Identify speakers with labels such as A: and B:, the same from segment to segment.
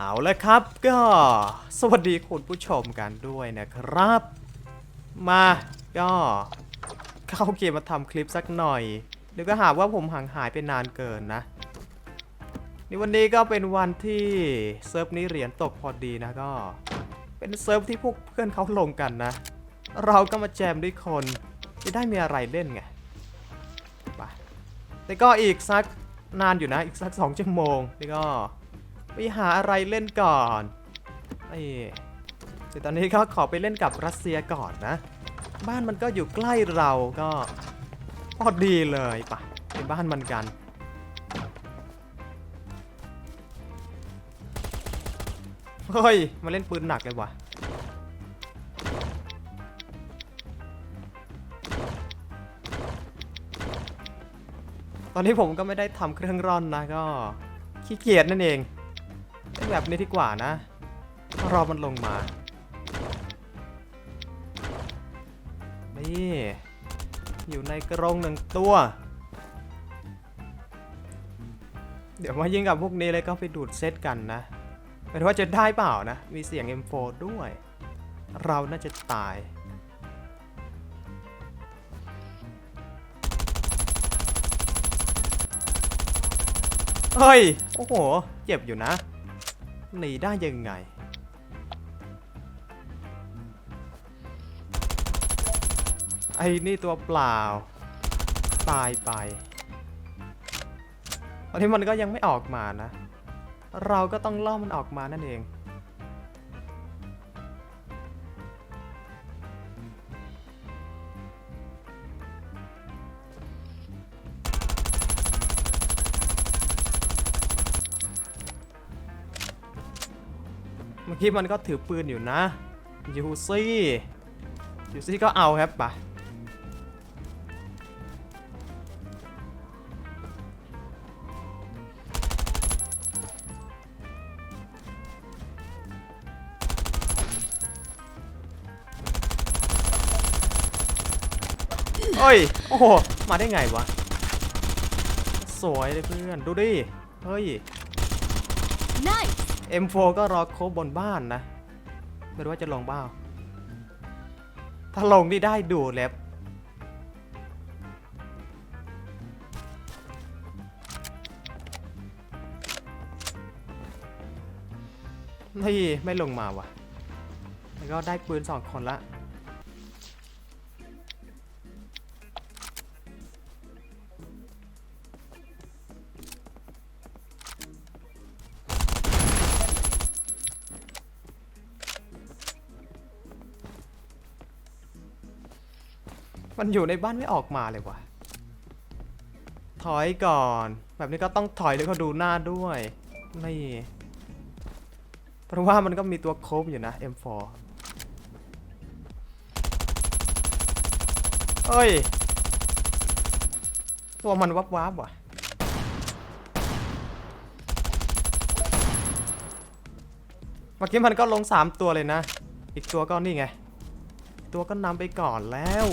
A: เอาละครับก็สวัสดีคุณผู้ชมกันด้วยนะครับ มาก็เข้าเกมมาทำคลิปสักหน่อยเดี๋ยวก็หาว่าผมห่างหายไปนานเกินนะนี่วันนี้ก็เป็นวันที่เซิร์ฟนี้เหรียญตกพอดีนะก็ เป็นเซิร์ฟที่พวกเพื่อนเขาลงกันนะ เราก็มาแจมด้วยคนจะได้มีอะไรเล่นไงไปแต่ก็อีกสักนานอยู่นะอีกสักสองชั่วโมงนี่ก็ ไปหาอะไรเล่นก่อนไอ้แต่ตอนนี้ก็ขอไปเล่นกับรัสเซียก่อนนะ บ้านมันก็อยู่ใกล้เราก็พอดีเลยปะไปบ้านมันกันเฮ้ยมาเล่นปืนหนักเลยว่ะตอนนี้ผมก็ไม่ได้ทำเครื่องร่อนนะก็ขี้เกียจนั่นเอง แบบนี้ดีกว่านะ รอมันลงมา นี่ อยู่ในกรงหนึ่งตัว เดี๋ยวมายิงกับพวกนี้เลยก็ไปดูดเซตกันนะเป็นว่าจะได้เปล่านะ มีเสียง M4 ด้วย เราน่าจะตายเฮ้ย โอ้โห เจ็บอยู่นะ หนีได้ยังไง ไอ้นี่ตัวเปล่า ตายไป ตอนนี้มันก็ยังไม่ออกมานะ เราก็ต้องล่อมันออกมานั่นเอง มื่อกี้มันก็ถือปืนอยู่นะยูซี่ยูซี่ก็เอาครับปะเอ้ย โอ้โห มาได้ไงวะ สวยเลยเพื่อน ดูดิ เฮ้ย
B: Nice!
A: M4 ก็รอโคบบนบ้านนะ ไม่รู้ว่าจะลงบ้า ถ้าลงนี่ได้ดูแล้วนี่ไม่ลงมาว่ะ แล้วก็ได้ปืนสองคนละ มันอยู่ในบ้านไม่ออกมาเลยว่ะถอยก่อน แบบนี้ก็ต้องถอยแล้วก็ดูหน้าด้วยนี่เพราะว่ามันก็มีตัวโคบอยู่นะ M4 เอ้ย ตัวมันวับวับๆว่ะ เมื่อกี้มันก็ลง 3 ตัวเลยนะ อีกตัวก็นี่ไง ตัวก็นำไปก่อนแล้ว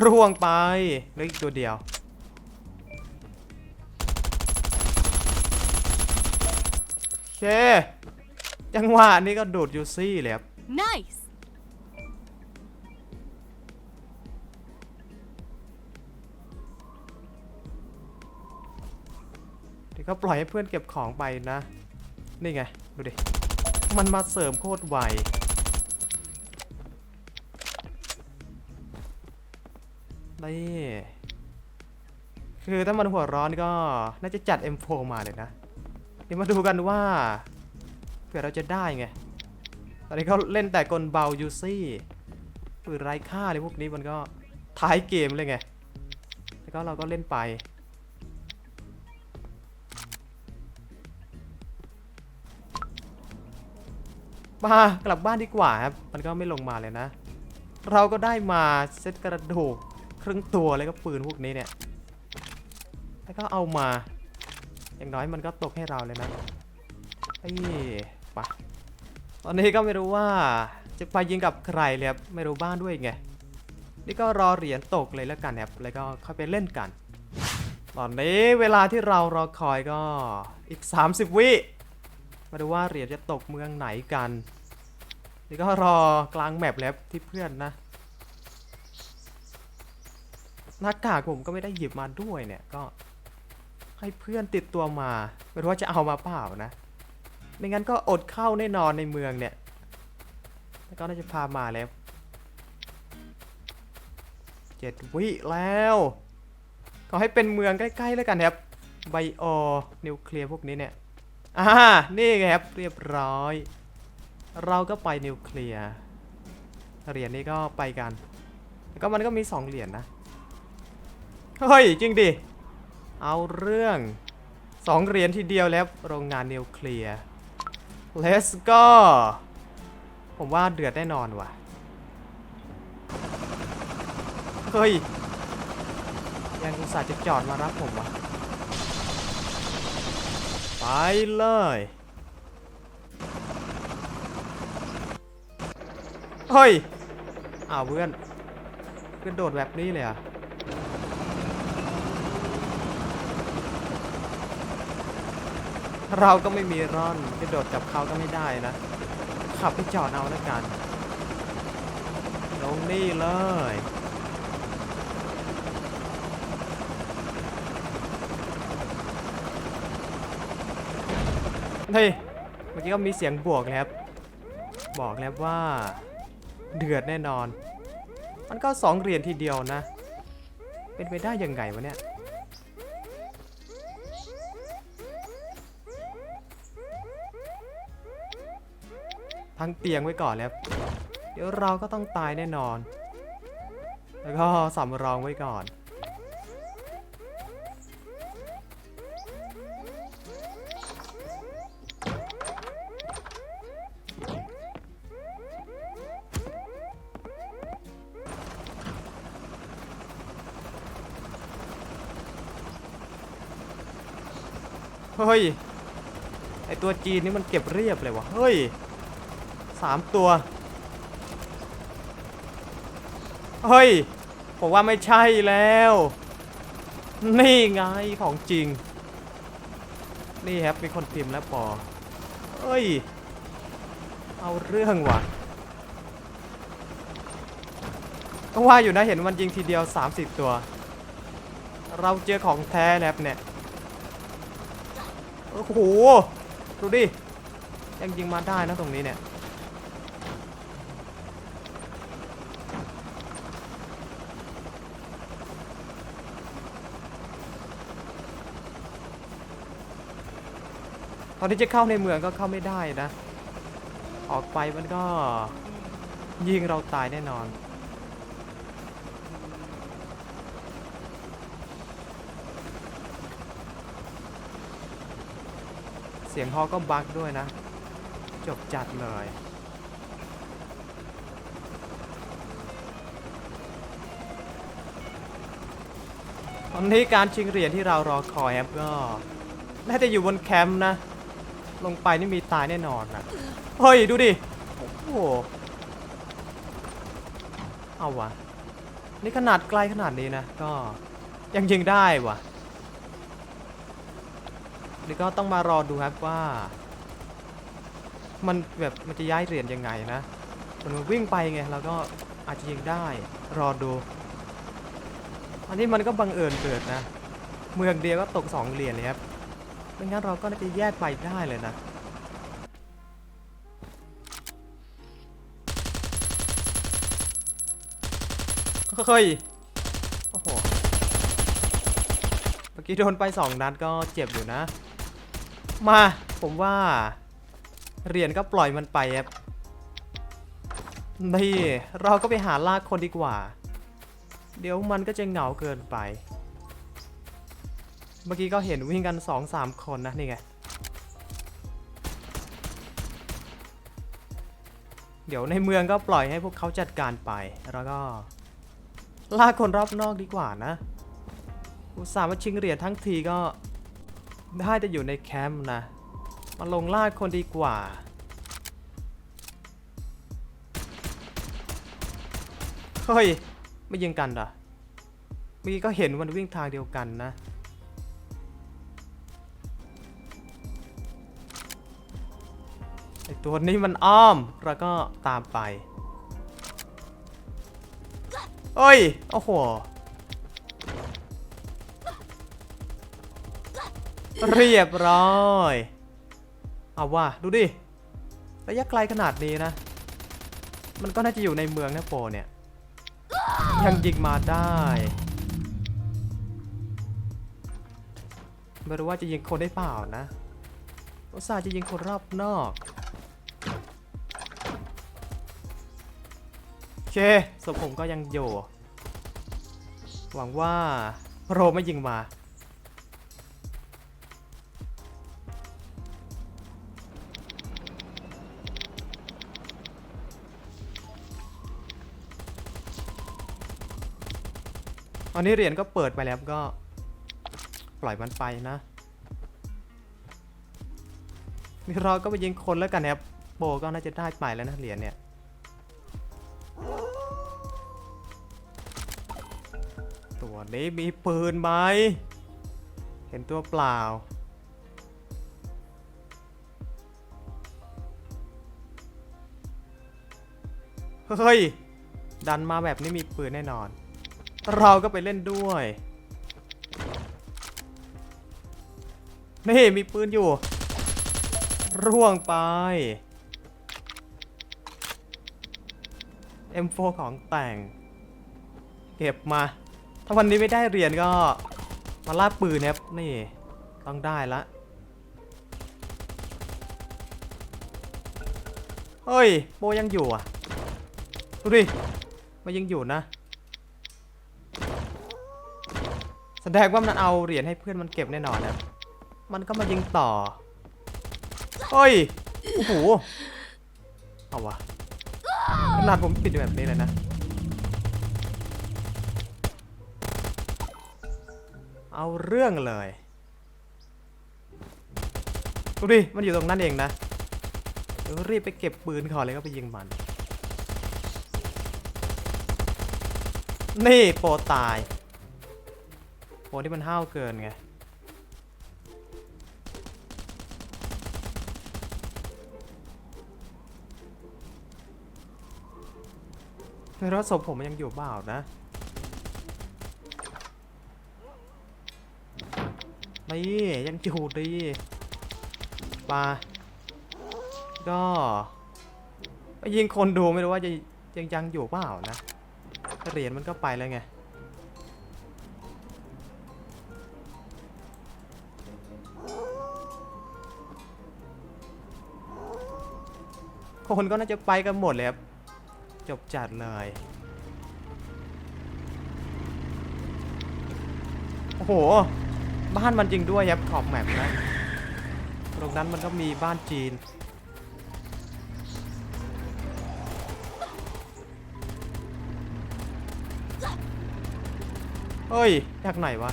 A: ร่วงไปเหลืออีกตัวเดียว โอเค จังหวะนี้ก็ดูดยูซี่เลยครับ
B: Nice!
A: เดี๋ยวก็ปล่อยให้เพื่อนเก็บของไปนะ นี่ไง ดูดิ มันมาเสริมโคตรไว นี่คือถ้ามันหัวร้อนก็น่าจะจัด M4 มาเลยนะเดี๋ยวมาดูกันว่าเผื่อเราจะได้ไง ตอนนี้เขาเล่นแต่กลเบายูซี่ปืนไร้ค่าเลยพวกนี้มันก็ท้ายเกมเลยไง แล้วก็เราก็เล่นไป มากลับบ้านดีกว่าครับ มันก็ไม่ลงมาเลยนะ เราก็ได้มาเซตกระดูก ครึ่งตัวเลยก็ปืนพวกนี้เนี่ย แล้วก็เอามา อย่างน้อยมันก็ตกให้เราเลยนะไอ้ปะตอนนี้ก็ไม่รู้ว่าจะไปยิงกับใครเลยครับ ไม่รู้บ้านด้วยไง นี่ก็รอเหรียญตกเลยแล้วกันครับ แล้วก็ค่อยไปเล่นกัน ตอนนี้เวลาที่เรารอคอยก็อีก 30 วิมาดูว่าเหรียญจะตกเมืองไหนกัน นี่ก็รอกลางแมปแล้วที่เพื่อนนะ หน้ากากผมก็ไม่ได้หยิบมาด้วยเนี่ยก็ ให้เพื่อนติดตัวมา ไม่รู้ว่าจะเอามาเปล่านะ ไม่งั้นก็อดเข้าแน่นอนในเมืองเนี่ยแล้วก็น่าจะพามาแล้วเจ็ดวิแล้วก็ให้เป็นเมืองใกล้ๆแล้วกันครับไบโอนิวเคลียร์พวกนี้เนี่ยอ่านี่ไงครับเรียบร้อย เราก็ไปนิวเคลียร์เหรียญนี้ก็ไปกันแล้วก็มันก็มี 2 เหรียญนะ เฮ้ย จริงดิ เอาเรื่อง2เหรียญทีเดียวแล้วโรงงานนิวเคลียร์ let's go ผมว่าเดือดแน่นอนว่ะ เฮ้ย ยังอุตส่าห์จะจอดมารับผมวะไปเลย เฮ้ย อ้าวเพื่อนเพื่อนโดดแบบนี้เลยอะ เราก็ไม่มีร่อนจะโดดกับเขาก็ไม่ได้นะ ขับไปจอดเอาแล้วกัน ลงนี่เลย เฮ้ย เมื่อกี้ก็มีเสียงบวกแล้วครับบอกแล้วว่า เดือดแน่นอน มันก็สองเหรียญทีเดียวนะ เป็นไปได้ยังไงวะเนี่ย ทั้งเตียงไว้ก่อนแล้วเดี๋ยวเราก็ต้องตายแน่นอน แล้วก็สำรองไว้ก่อน เฮ้ย ไอตัวจีนนี่มันเก็บเรียบเลยวะเฮ้ย สามตัว เฮ้ย ผมว่าไม่ใช่แล้ว นี่ไงของจริง นี่ครับมีคนพิมพ์แล้วปอเฮ้ย เอาเรื่องว่ะก็ว่าอยู่นะเห็นมันยิงทีเดียว 30 ตัว เราเจอของแท้แล้วเนี่ย โอ้โห ดูดิ ยังยิงมาได้นะตรงนี้เนี่ย อนที่จะเข้าในเมืองก็เข้าไม่ได้นะ ออกไปมันก็ยิงเราตายแน่นอนเสียงฮอก็บักด้วยนะ จบจัดเลย ตอนนี้การชิงเหรียญที่เรารอคอยครับก็ น่าจะอยู่บนแคมป์นะ ลงไปนี่มีตายแน่นอนนะเฮ้ย ดูดิ โอ้โห เอาวะ นี่ขนาดไกลขนาดนี้นะ ก็ยังยิงได้วะนี่ก็ต้องมารอดูครับว่า มันแบบมันจะย้ายเหรียญยังไงนะ มันวิ่งไปไงเราก็อาจจะยิงได้ รอดู อันนี้มันก็บังเอิญเกิดนะ เมืองเดียวก็ตกสองเหรียญเลยครับ ไม่งั้นเราก็น่าจะแยกไปได้เลยนะ เฮ้ย โอ้โห เมื่อกี้โดนไปสองนัดก็เจ็บอยู่นะ มา ผมว่า เหรียญก็ปล่อยมันไปครับนี่ เราก็ไปหาลากคนดีกว่า เดี๋ยวมันก็จะเหงาเกินไป เมื่อกี้ก็เห็นวิ่งกัน 2-3 คนนะนี่ไง เดี๋ยวในเมืองก็ปล่อยให้พวกเขาจัดการไป แล้วก็ลากคนรอบนอกดีกว่านะ อุตส่าห์มาชิงเหรียญทั้งทีก็ได้แต่อยู่ในแคมป์นะ มาลงลากคนดีกว่าเฮ้ยไม่ยิงกันเหรอเมื่อกี้ก็เห็นมันวิ่งทางเดียวกันนะ ตัวนี้มันอ้อมแล้วก็ตามไปเอ้ย โอ้โห เรียบร้อย เอาว่าดูดิ ระยะไกลขนาดนี้นะ มันก็น่าจะอยู่ในเมืองนะโปรเนี่ย ยังยิงมาได้ ไม่รู้ว่าจะยิงคนได้เปล่านะอุตส่าห์จะยิงคนรอบนอก เคศพผมก็ยังอยู่ หวังว่าโรไม่ยิงมาตอนนี้เหรียญก็เปิดไปแล้วก็ปล่อยมันไปนะนี่เราก็ไปยิงคนแล้วกันนะครับโบก็น่าจะได้ไปแล้วนะเหรียญเนี่ย นี้มีปืนไหม เห็นตัวเปล่า เฮ้ย ดันมาแบบนี้มีปืนแน่นอน เราก็ไปเล่นด้วย นี่มีปืนอยู่ ร่วงไป M4 ของแต่ง เก็บมา ถ้าวันนี้ไม่ได้เรียญก็มาล่าปืนนะครับนี่ ต้องได้ละเฮ้ยโบยังอยู่อะดูดิมันยังอยู่นะ แสดงว่ามันเอาเหรียญให้เพื่อนมันเก็บแน่นอนนะมันก็มายิงต่อเฮ้ยโอ้โหเอาวะขนาดผมปิดแบบนี้เลยนะ เอาเรื่องเลย ดูดิ มันอยู่ตรงนั้นเองนะเดี๋ยวรีบไปเก็บปืนก่อนเลยก็ไปยิงมัน นี่โปรตายโปรที่มันห้าวเกินไงในรถศพผมมันยังอยู่เปล่านะ นี่ยังอยู่ดีปาก็ยิงคนดูไม่รู้ว่าจะยังยังอยู่เปล่านะเหรียญมันก็ไปแล้วไงคนก็น่าจะไปกันหมดเลยครับ จบจัดเลย โอ้โห บ้านมันจริงด้วยครับขอบแมปนะ ตรงนั้นมันก็มีบ้านจีน เฮ้ยจากไหนวะ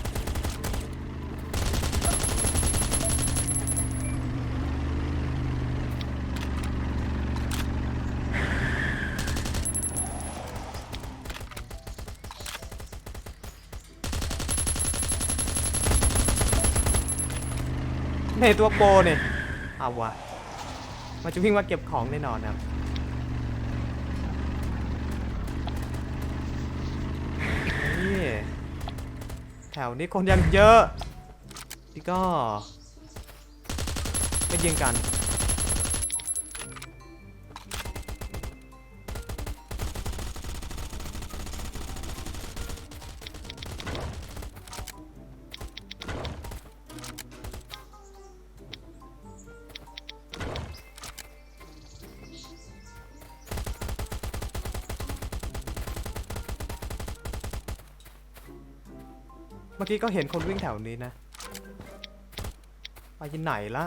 A: ในตัวโปรเนี่ยเอาวะมันจะวิ่งมาเก็บของแน่นอนนะครับนี่แถวนี้คนยังเยอะนี่ก็ไม่ยิงกัน เมื่อกี้ก็เห็นคนวิ่งแถวนี้นะ ไปยินไหนละ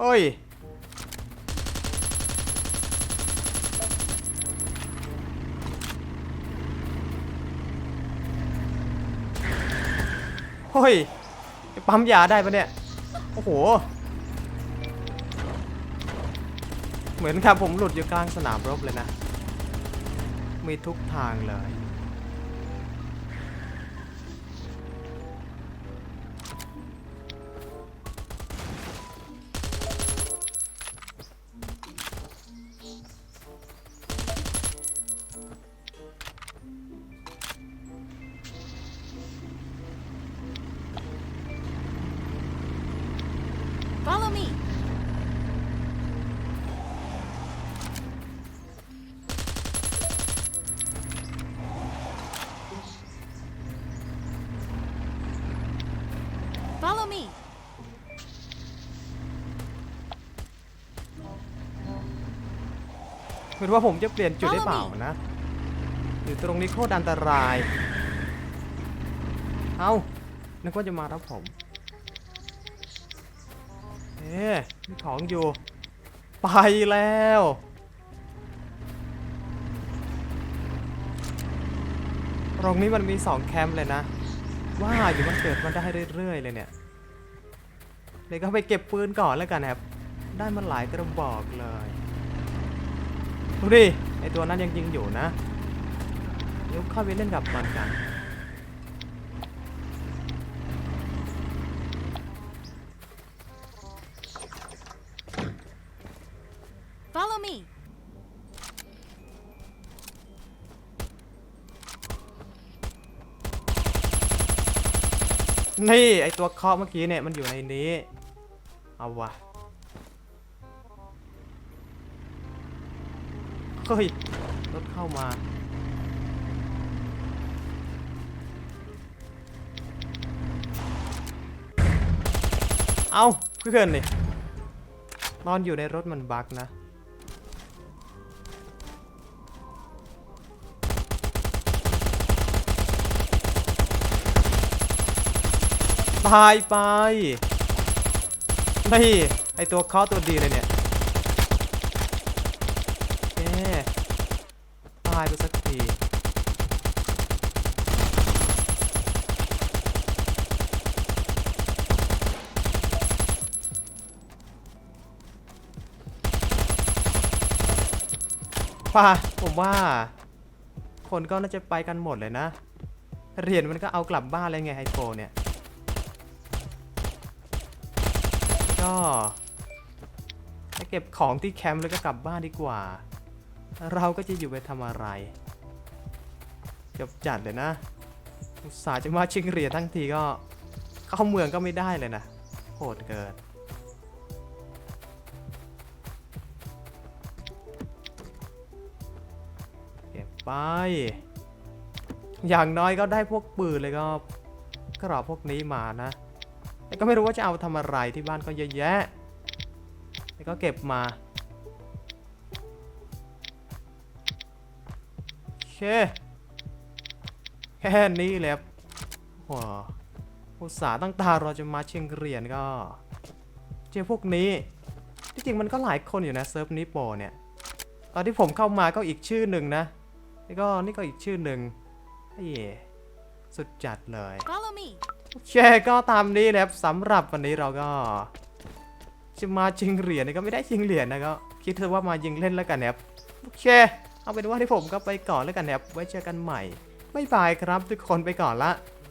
A: โอ้ย โอ้ย ปั๊มยาได้ปะเนี่ย โอ้โห เหมือนครับผมหลุดอยู่กลางสนามรบเลยนะ มีทุกทางเลย ไม่รู้ว่าผมจะเปลี่ยนจุดได้เปล่า
B: Follow me
A: นะอยู่ตรงนี้โคตรอันตราย เอ้านึกว่าจะมารับผม เอ๊ะมีของอยู่ ไปแล้ว ตรงนี้มันมีสองแคมป์เลยนะ ว่าอยู่มันเกิดมาได้เรื่อยๆเลยเนี่ย เดี๋ยวก็ไปเก็บปืนก่อนแล้วกันนะครับ ได้มาหลายกระบอกเลย ดูดิไอตัวนั้นยังยิงอยู่นะเดี๋ยวเข้าไปเล่นกับมันกัน
B: Follow me.
A: นี่ไอตัวเคาะเมื่อกี้เนี่ยมันอยู่ในนี้ เอาวะ เฮ้ย รถเข้ามาเอาเพื่อนนี่ตอนอยู่ในรถมันบักนะ ตายไป นี่ ไอตัวเคาะตัวดีเลยเนี่ยแก ตายไปสักที ป่ะ ผมว่า คนก็น่าจะไปกันหมดเลยนะ เหรียญมันก็เอากลับบ้านเลยไงไฮโปเนี่ย ก็ไปเก็บของที่แคมป์แล้วก็กลับบ้านดีกว่า เราก็จะอยู่ไปทำอะไรจบจัดเลยนะอุตส่าห์จะมาชิงเหรียญทั้งทีก็ เข้าเมืองก็ไม่ได้เลยนะโหดเกินเก็บไป อย่างน้อยก็ได้พวกปืนเลยก็กรอบพวกนี้มานะ แต่ก็ไม่รู้ว่าจะเอาทำอะไรที่บ้านก็เยอะแยะแต่ก็เก็บมา เค แค่นี้แหละว้าอุตส่าห์ตั้งตารอจะมาเชียงเรียนก็ เจอพวกนี้ ที่จริงมันก็หลายคนอยู่นะเซิร์ฟนี้โปเนี่ย ตอนที่ผมเข้ามาก็อีกชื่อหนึ่งนะนี่ก็นี่ก็อีกชื่อหนึ่งเฮ้ยสุดจัดเลยโอเคก็ตามนี้นะครับสำหรับวันนี้เราก็จะมาชิงเหรียญนี่ก็ไม่ได้ชิงเหรียญนะก็คิดเถอว่ามายิงเล่นแล้วกันนะครับโอเค เอาเป็นว่าที่ผมก็ไปก่อนแล้วกันนะครับไว้เจอกันใหม่ไม่บายครับทุกคนไปก่อนละ